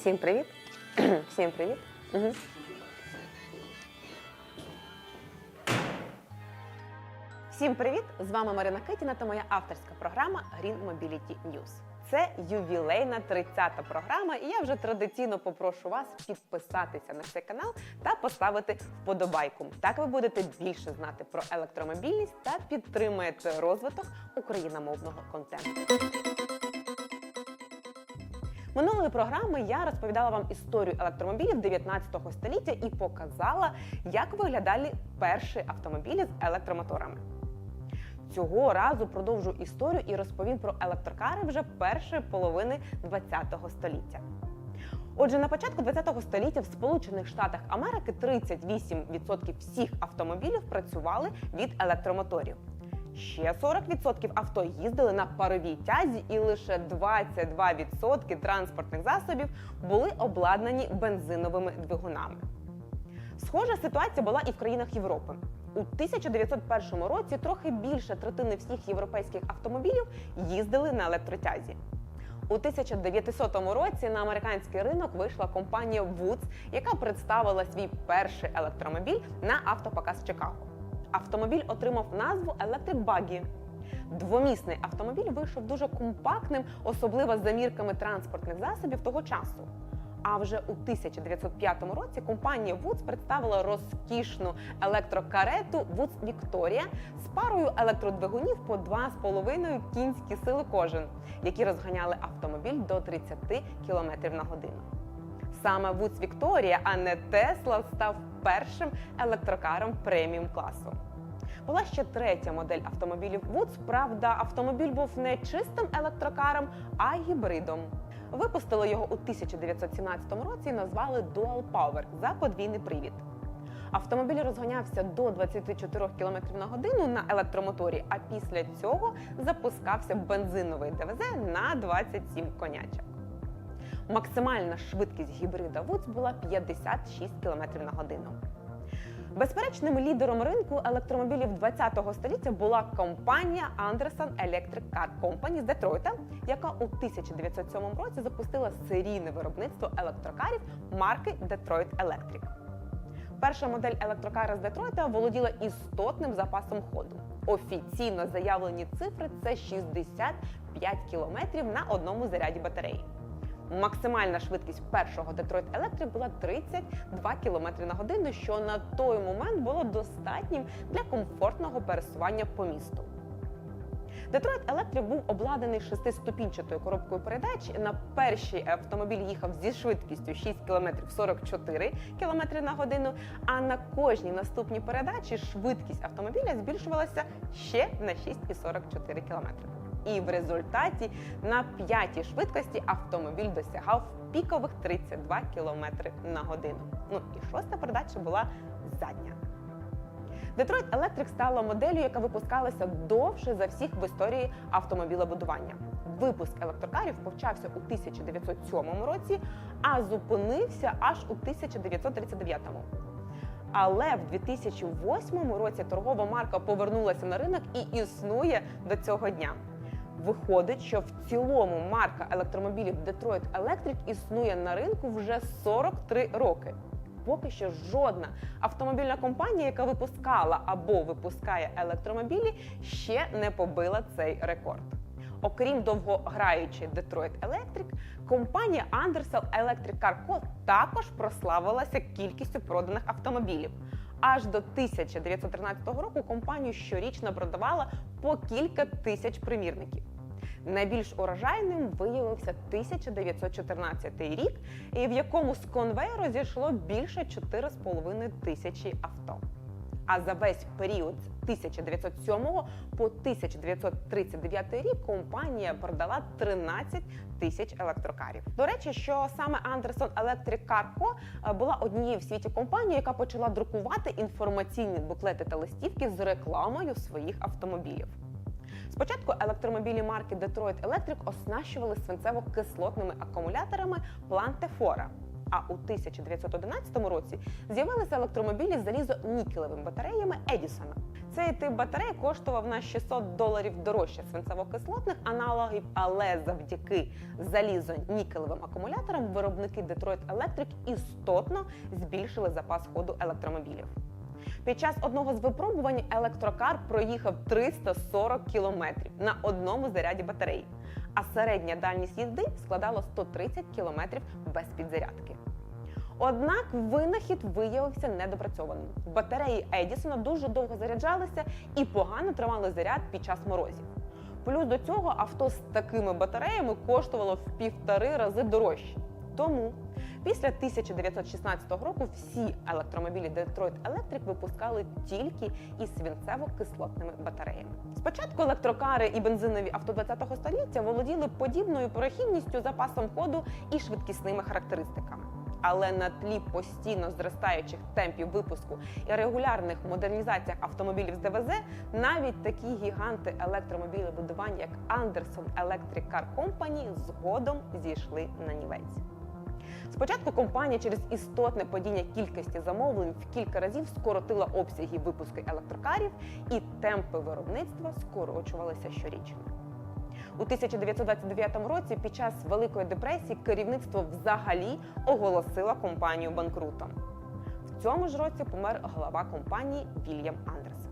Всім привіт! Всім привіт! Угу. Всім привіт! З вами Марина Китіна та моя авторська програма Green Mobility News. Це ювілейна 30-та програма, і я вже традиційно попрошу вас підписатися на цей канал та поставити вподобайку. Так ви будете більше знати про електромобільність та підтримаєте розвиток україномовного контенту. Минулої програми я розповідала вам історію електромобілів 19 століття і показала, як виглядали перші автомобілі з електромоторами. Цього разу продовжу історію і розповім про електрокари вже першої половини 20 століття. Отже, на початку 20 століття в Сполучених Штатах Америки 38% всіх автомобілів працювали від електромоторів. Ще 40% авто їздили на паровій тязі, і лише 22% транспортних засобів були обладнані бензиновими двигунами. Схожа ситуація була і в країнах Європи. У 1901 році трохи більше третини всіх європейських автомобілів їздили на електротязі. У 1900 році на американський ринок вийшла компанія Woods, яка представила свій перший електромобіль на автопоказ Чикаго. Автомобіль отримав назву Electric Buggy. Двомісний автомобіль вийшов дуже компактним, особливо за мірками транспортних засобів того часу. А вже у 1905 році компанія Woods представила розкішну електрокарету Woods Victoria з парою електродвигунів по 2,5 кінські сили кожен, які розганяли автомобіль до 30 км на годину. Саме Woods Victoria, а не Tesla, став першим електрокаром преміум класу. Була ще третя модель автомобілів Woods, Правда, автомобіль був не чистим електрокаром, а гібридом. Випустили його у 1917 році і назвали Dual Power за подвійний привід. Автомобіль розганявся до 24 км на годину на електромоторі, а після цього запускався бензиновий ДВЗ на 27 конячок. Максимальна швидкість гібрида Woods була 56 км на годину. Безперечним лідером ринку електромобілів 20-го століття була компанія Anderson Electric Car Company з Детройта, яка у 1907 році запустила серійне виробництво електрокарів марки Detroit Electric. Перша модель електрокара з Детройта володіла істотним запасом ходу. Офіційно заявлені цифри це 65 км на одному заряді батареї. Максимальна швидкість першого Detroit Electric була 32 км на годину, що на той момент було достатнім для комфортного пересування по місту. Детройт Електрик був обладнаний шестиступінчатою коробкою передач. На перший автомобіль їхав зі швидкістю 6 км 44 км на годину. А на кожній наступній передачі швидкість автомобіля збільшувалася ще на 6,44 км. І в результаті на п'ятій швидкості автомобіль досягав пікових 32 км на годину. Ну і шоста передача була задня. Детройт Електрик стала моделлю, яка випускалася довше за всіх в історії автомобілебудування. Випуск електрокарів почався у 1907 році, а зупинився аж у 1939. Але в 2008 році торгова марка повернулася на ринок і існує до цього дня. Виходить, що в цілому марка електромобілів Detroit Electric існує на ринку вже 43 роки. Поки що жодна автомобільна компанія, яка випускала або випускає електромобілі, ще не побила цей рекорд. Окрім довгограючої Detroit Electric, компанія Andersel Electric Car Co. також прославилася кількістю проданих автомобілів. Аж до 1913 року компанію щорічно продавала по кілька тисяч примірників. Найбільш урожайним виявився 1914 рік, і в якому з конвейеру зійшло більше 4,5 тисячі авто. А за весь період з 1907 по 1939 рік компанія продала 13 тисяч електрокарів. До речі, що саме Anderson Electric Car Co. була однією в світі компанією, яка почала друкувати інформаційні буклети та листівки з рекламою своїх автомобілів. Спочатку електромобілі марки Detroit Electric оснащували свинцево-кислотними акумуляторами Plantefora. А у 1911 році з'явилися електромобілі з залізо-нікелевими батареями Едісона. Цей тип батарей коштував на 600 доларів дорожче свинцево-кислотних аналогів, але завдяки залізо-нікелевим акумуляторам виробники Detroit Electric істотно збільшили запас ходу електромобілів. Під час одного з випробувань електрокар проїхав 340 кілометрів на одному заряді батареї, а середня дальність їзди складала 130 кілометрів без підзарядки. Однак винахід виявився недопрацьованим. Батареї Едісона дуже довго заряджалися і погано тримали заряд під час морозів. Плюс до цього авто з такими батареями коштувало в півтори рази дорожче. Тому після 1916 року всі електромобілі Detroit Electric випускали тільки із свинцево-кислотними батареями. Спочатку електрокари і бензинові авто 20-го століття володіли подібною прохідністю, запасом ходу і швидкісними характеристиками. Але на тлі постійно зростаючих темпів випуску і регулярних модернізаціях автомобілів з ДВЗ навіть такі гіганти електромобілебудування, як Anderson Electric Car Company, згодом зійшли на нівець. Спочатку компанія через істотне падіння кількості замовлень в кілька разів скоротила обсяги випуску електрокарів, і темпи виробництва скорочувалися щорічно. У 1929 році, під час Великої депресії, керівництво взагалі оголосило компанію банкрутом. В цьому ж році помер глава компанії Вільям Андерсон.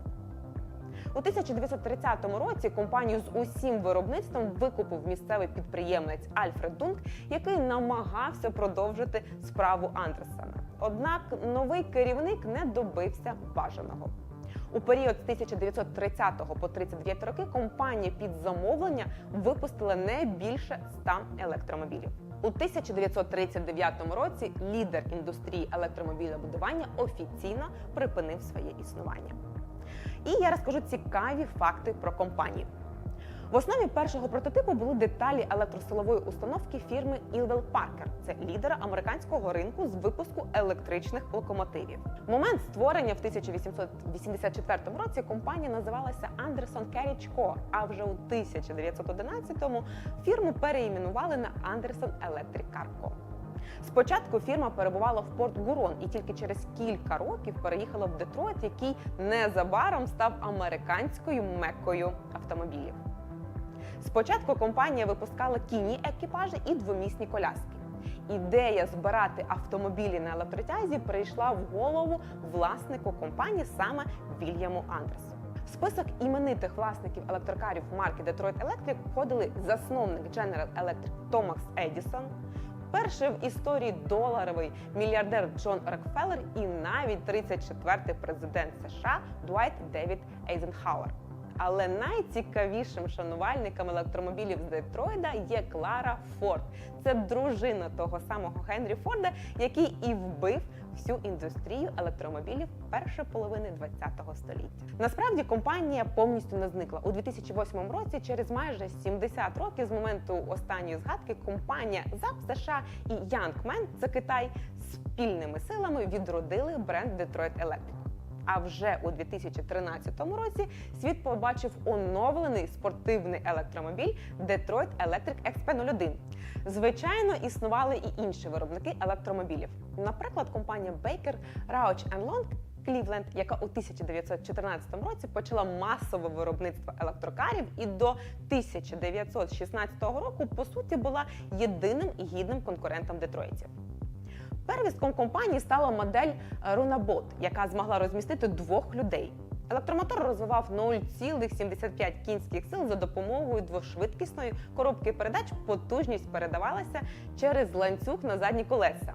У 1930 році компанію з усім виробництвом викупив місцевий підприємець Альфред Дунк, який намагався продовжити справу Андерсона. Однак новий керівник не добився бажаного. У період з 1930 по 39 роки компанія під замовлення випустила не більше 100 електромобілів. У 1939 році лідер індустрії електромобілебудування офіційно припинив своє існування. І я розкажу цікаві факти про компанію. В основі першого прототипу були деталі електросилової установки фірми Ilwell Parker. Це лідера американського ринку з випуску електричних локомотивів. Момент створення в 1884 році компанія називалася Anderson Carriage Co., а вже у 1911-му фірму переіменували на Anderson Electric Co. Спочатку фірма перебувала в Порт Гурон і тільки через кілька років переїхала в Детройт, який незабаром став американською меккою автомобілів. Спочатку компанія випускала кінні екіпажі і двомісні коляски. Ідея збирати автомобілі на електротязі прийшла в голову власнику компанії саме Вільяму Андерсу. В список іменитих власників електрокарів марки Detroit Electric входили засновник General Electric Томас Едісон, перший в історії доларовий мільярдер Джон Рокфеллер і навіть 34-й президент США Дуайт Девід Ейзенхауер. Але найцікавішим шанувальником електромобілів з Детройда є Клара Форд. Це дружина того самого Генрі Форда, який і вбив всю індустрію електромобілів першої половини ХХ століття. Насправді компанія повністю не зникла у 2008 році. Через майже 70 років з моменту останньої згадки компанія ЗАП США і Янгмен це Китай спільними силами відродили бренд Detroit Electric. А вже у 2013 році світ побачив оновлений спортивний електромобіль Detroit Electric XP01. Звичайно, існували і інші виробники електромобілів. Наприклад, компанія Baker, Rouch Long Cleveland, яка у 1914 році почала масове виробництво електрокарів і до 1916 року по суті була єдиним гідним конкурентом детройтів. Первістком компанії стала модель Runabot, яка змогла розмістити двох людей. Електромотор розвивав 0,75 кінських сил за допомогою двошвидкісної коробки передач. Потужність передавалася через ланцюг на задні колеса.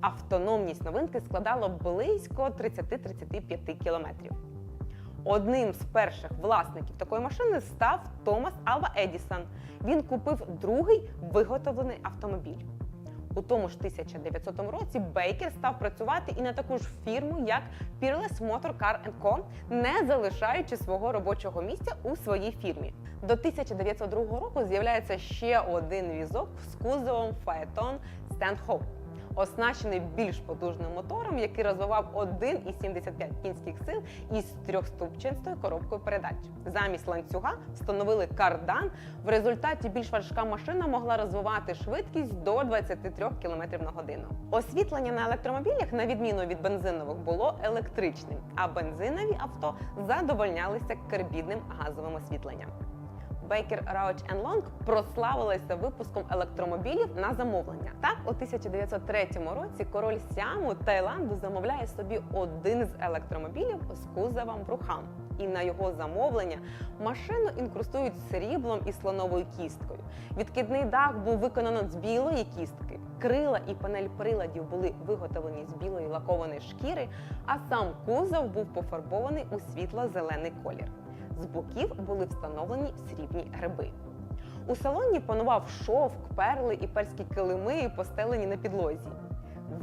Автономність новинки складала близько 30-35 кілометрів. Одним з перших власників такої машини став Томас Алва Едісон. Він купив другий виготовлений автомобіль. У тому ж 1900 році Бейкер став працювати і на таку ж фірму, як Peerless Motor Car Co., не залишаючи свого робочого місця у своїй фірмі. До 1902 року з'являється ще один візок з кузовом Phaeton Stanhope. Оснащений більш потужним мотором, який розвивав 1,75 кінських сил із трьохступчастою коробкою передач. Замість ланцюга встановили кардан. В результаті більш важка машина могла розвивати швидкість до 23 км на годину. Освітлення на електромобілях, на відміну від бензинових, було електричним, а бензинові авто задовольнялися карбідним газовим освітленням. Baker Rouch Long прославилася випуском електромобілів на замовлення. Так, у 1903 році король Сіаму Таїланду замовляє собі один з електромобілів з кузовом Брухам. І на його замовлення машину інкрустують сріблом і слоновою кісткою. Відкидний дах був виконано з білої кістки. Крила і панель приладів були виготовлені з білої лакованої шкіри, а сам кузов був пофарбований у світло-зелений колір. З боків були встановлені срібні гриби. У салоні панував шовк, перли і перські килими, постелені на підлозі.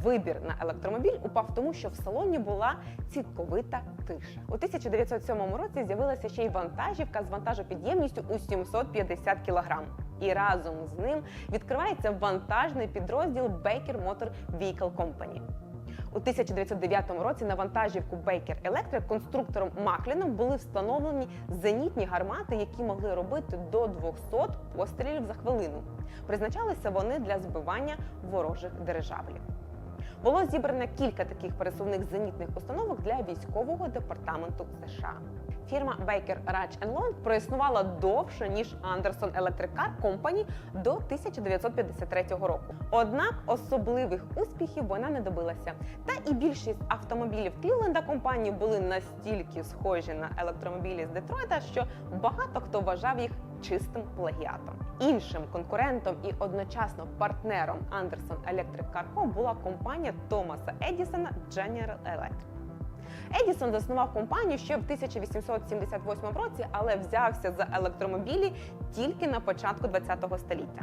Вибір на електромобіль упав тому, що в салоні була цілковита тиша. У 1907 році з'явилася ще й вантажівка з вантажопідємністю у 750 кг. І разом з ним відкривається вантажний підрозділ Baker Motor Vehicle Company. У 1909 році на вантажівку Baker Electric конструктором Макліном були встановлені зенітні гармати, які могли робити до 200 пострілів за хвилину. Призначалися вони для збивання ворожих державлів. Було зібрано кілька таких пересувних зенітних установок для військового департаменту США. Фірма Baker Ratch Long проіснувала довше ніж Anderson Electric Car Company до 1953 року. Однак особливих успіхів вона не добилася. Та і більшість автомобілів Клівленда компанії були настільки схожі на електромобілі з Детройта, що багато хто вважав їх чистим плагіатом. Іншим конкурентом і одночасно партнером Anderson Electric Car Co. була компанія Томаса Едісона General Electric. Едісон заснував компанію ще в 1878 році, але взявся за електромобілі тільки на початку ХХ століття.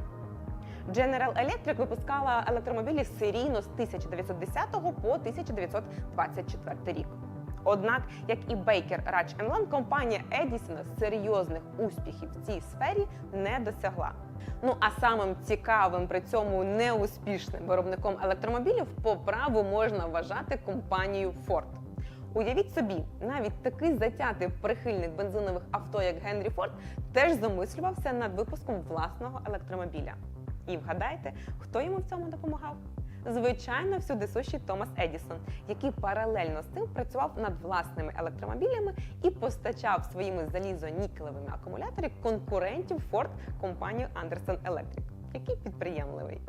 General Electric випускала електромобілі серійно з 1910 по 1924 рік. Однак, як і Baker Ratch Long, компанія Едісона серйозних успіхів в цій сфері не досягла. Ну а самим цікавим при цьому неуспішним виробником електромобілів по праву можна вважати компанію Ford. Уявіть собі, навіть такий затятий прихильник бензинових авто, як Генрі Форд, теж замислювався над випуском власного електромобіля. І вгадайте, хто йому в цьому допомагав? Звичайно, всюди сущий Томас Едісон, який паралельно з цим працював над власними електромобілями і постачав своїми залізо-нікелевими акумуляторами конкурентів Ford компанію Anderson Electric, який підприємливий.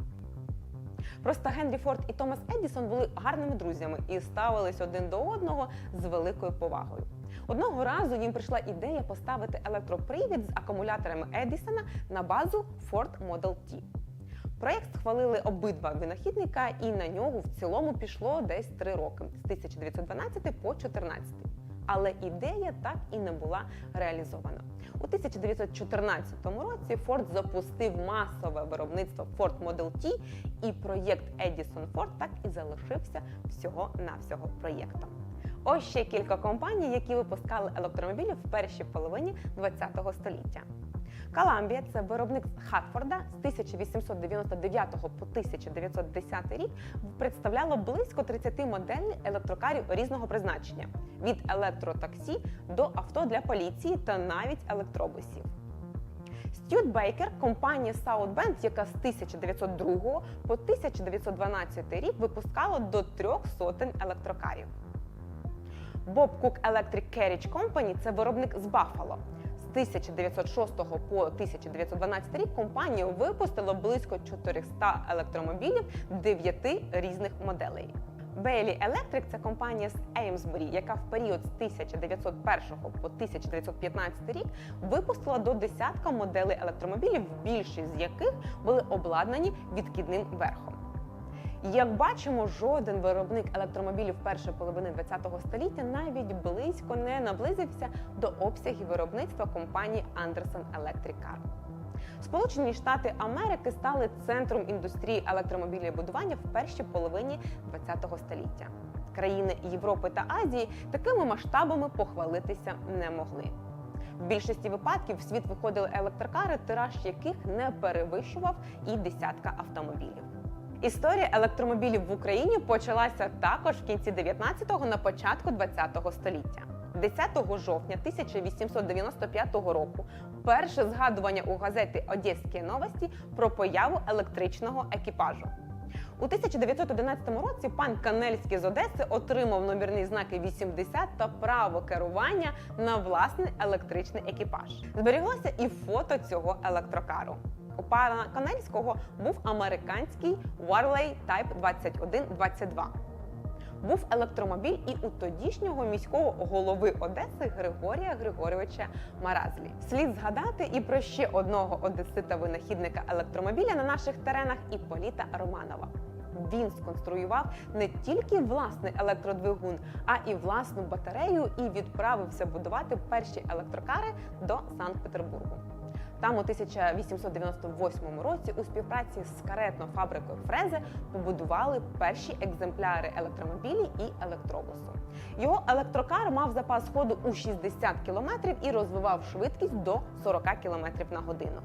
Просто Генрі Форд і Томас Едісон були гарними друзями і ставились один до одного з великою повагою. Одного разу їм прийшла ідея поставити електропривід з акумуляторами Едісона на базу Ford Model T. Проєкт схвалили обидва винахідника, і на нього в цілому пішло десь три роки з 1912 по 2014. Але ідея так і не була реалізована. У 1914 році Форд запустив масове виробництво Ford Model T, і проєкт Edison Ford так і залишився всього-навсього проєктом. Ось ще кілька компаній, які випускали електромобілі в першій половині ХХ століття. Каламбія це виробник з Хатфорда з 1899 по 1910 рік представляло близько 30 моделей електрокарів різного призначення від електротаксі до авто для поліції та навіть електробусів. Стюд Бейкер компанія South Bend, яка з 1902 по 1912 рік випускала до трьох сотень електрокарів. Bob Cook Electric Carriage Company – це виробник з Баффало. З 1906 по 1912 рік компанія випустила близько 400 електромобілів 9 різних моделей. Bailey Electric – це компанія з Еймсбері, яка в період з 1901 по 1915 рік випустила до десятка моделей електромобілів, більшість з яких були обладнані відкидним верхом. Як бачимо, жоден виробник електромобілів першої половини ХХ століття навіть близько не наблизився до обсягів виробництва компанії Anderson Electric Car. Сполучені Штати Америки стали центром індустрії електромобілебудування в першій половині ХХ століття. Країни Європи та Азії такими масштабами похвалитися не могли. В більшості випадків в світ виходили електрокари, тираж яких не перевищував і десятка автомобілів. Історія електромобілів в Україні почалася також в кінці 19-го, на початку 20-го століття. 10 жовтня 1895 року перше згадування у газеті Одеські новості про появу електричного екіпажу. У 1911 році пан Канельський з Одеси отримав номерні знаки 80 та право керування на власний електричний екіпаж. Зберіглося і фото цього електрокару. У пана Канельського був американський Warley Type 2122. Був електромобіль і у тодішнього міського голови Одеси Григорія Григорьовича Маразлі. Слід згадати і про ще одного одесита-винахідника електромобіля на наших теренах Іполіта Романова. Він сконструював не тільки власний електродвигун, а і власну батарею і відправився будувати перші електрокари до Санкт-Петербургу. Там у 1898 році у співпраці з каретно-фабрикою Фрезе побудували перші екземпляри електромобілі і електробусу. Його електрокар мав запас ходу у 60 км і розвивав швидкість до 40 км на годину.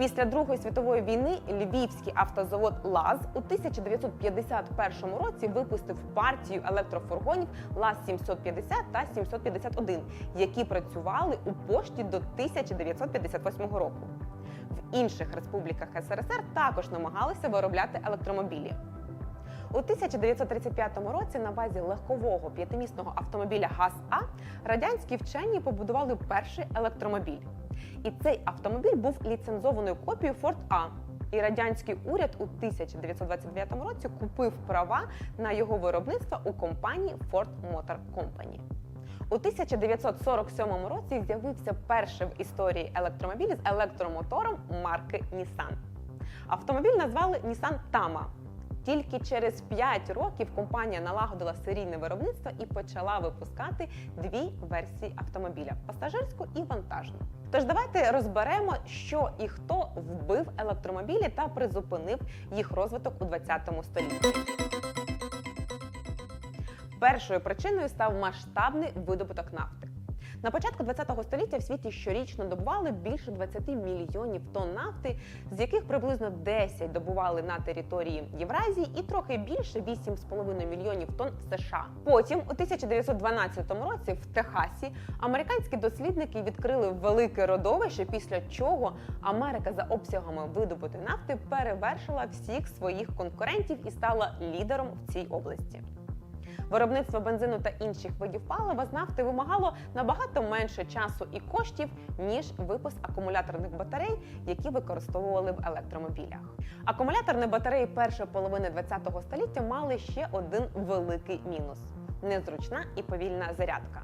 Після Другої світової війни Львівський автозавод ЛАЗ у 1951 році випустив партію електрофургонів ЛАЗ 750 та 751, які працювали у пошті до 1958 року. В інших республіках СРСР також намагалися виробляти електромобілі. У 1935 році на базі легкового п'ятимісного автомобіля ГАЗ-А радянські вчені побудували перший електромобіль. І цей автомобіль був ліцензованою копією Ford А. І радянський уряд у 1929 році купив права на його виробництво у компанії Ford Motor Company. У 1947 році з'явився перший в історії електромобіль з електромотором марки Nissan. Автомобіль назвали Nissan Tama. Тільки через 5 років компанія налагодила серійне виробництво і почала випускати дві версії автомобіля пасажирську і вантажну. Тож давайте розберемо, що і хто вбив електромобілі та призупинив їх розвиток у 20 столітті. Першою причиною став масштабний видобуток нафти. На початку ХХ століття в світі щорічно добували більше 20 мільйонів тонн нафти, з яких приблизно 10 добували на території Євразії і трохи більше 8,5 мільйонів тонн в США. Потім, у 1912 році, в Техасі американські дослідники відкрили велике родовище, після чого Америка за обсягами видобутої нафти перевершила всіх своїх конкурентів і стала лідером в цій області. Виробництво бензину та інших видів палива з нафти вимагало набагато менше часу і коштів, ніж випуск акумуляторних батарей, які використовували в електромобілях. Акумуляторні батареї першої половини ХХ століття мали ще один великий мінус незручна і повільна зарядка.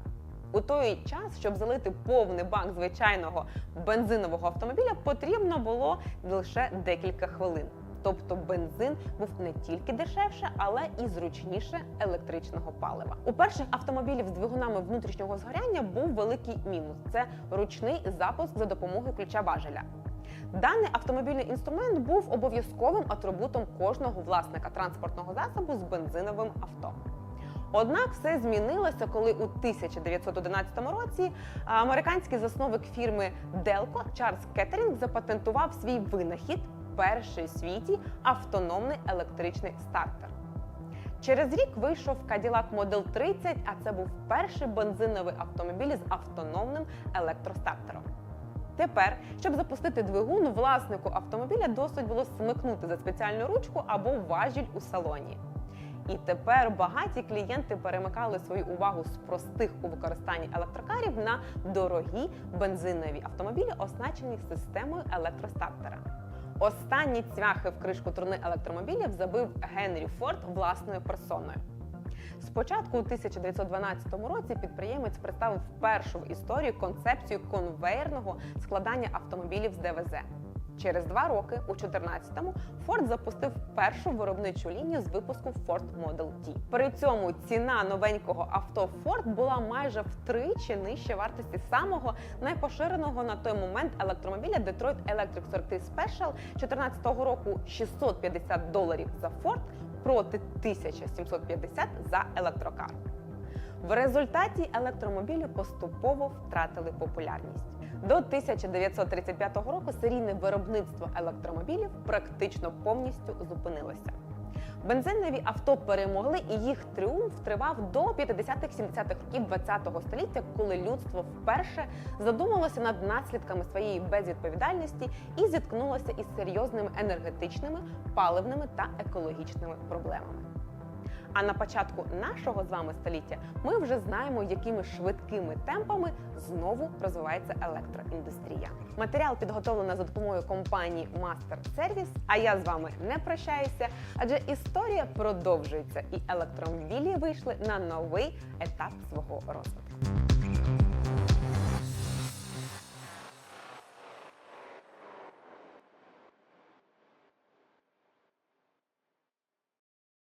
У той час, щоб залити повний бак звичайного бензинового автомобіля, потрібно було лише декілька хвилин. Тобто бензин був не тільки дешевше, але і зручніше електричного палива. У перших автомобілів з двигунами внутрішнього згоряння був великий мінус: це ручний запуск за допомогою ключа важеля. Даний автомобільний інструмент був обов'язковим атрибутом кожного власника транспортного засобу з бензиновим авто. Однак все змінилося, коли у 1911 році американський засновник фірми Делко Чарльз Кеттерінг запатентував свій винахід перший в світі автономний електричний стартер. Через рік вийшов Cadillac Model 30, а це був перший бензиновий автомобіль з автономним електростартером. Тепер, щоб запустити двигун, власнику автомобіля досить було смикнути за спеціальну ручку або важіль у салоні. І тепер багаті клієнти перемикали свою увагу з простих у використанні електрокарів на дорогі бензинові автомобілі, оснащені системою електростартера. Останні цвяхи в кришку труни електромобілів забив Генрі Форд власною персоною. Спочатку у 1912 році підприємець представив першу в історії концепцію конвейерного складання автомобілів з ДВЗ. Через два роки, у 14-му, Ford запустив першу виробничу лінію з випуску Ford Model T. При цьому ціна новенького авто Ford була майже втричі нижче вартості самого найпоширеного на той момент електромобіля Detroit Electric 43 Special 14-го року 650 доларів за Ford проти 1750 за електрокар. В результаті електромобілі поступово втратили популярність. До 1935 року серійне виробництво електромобілів практично повністю зупинилося. Бензинові авто перемогли, і їх тріумф тривав до 50-70-х років ХХ століття, коли людство вперше задумалося над наслідками своєї безвідповідальності і зіткнулося із серйозними енергетичними, паливними та екологічними проблемами. А на початку нашого з вами століття ми вже знаємо, якими швидкими темпами знову розвивається електроіндустрія. Матеріал підготовлено за допомогою компанії Master Service, А я з вами не прощаюся, адже історія продовжується, і електромобілі вийшли на новий етап свого розвитку.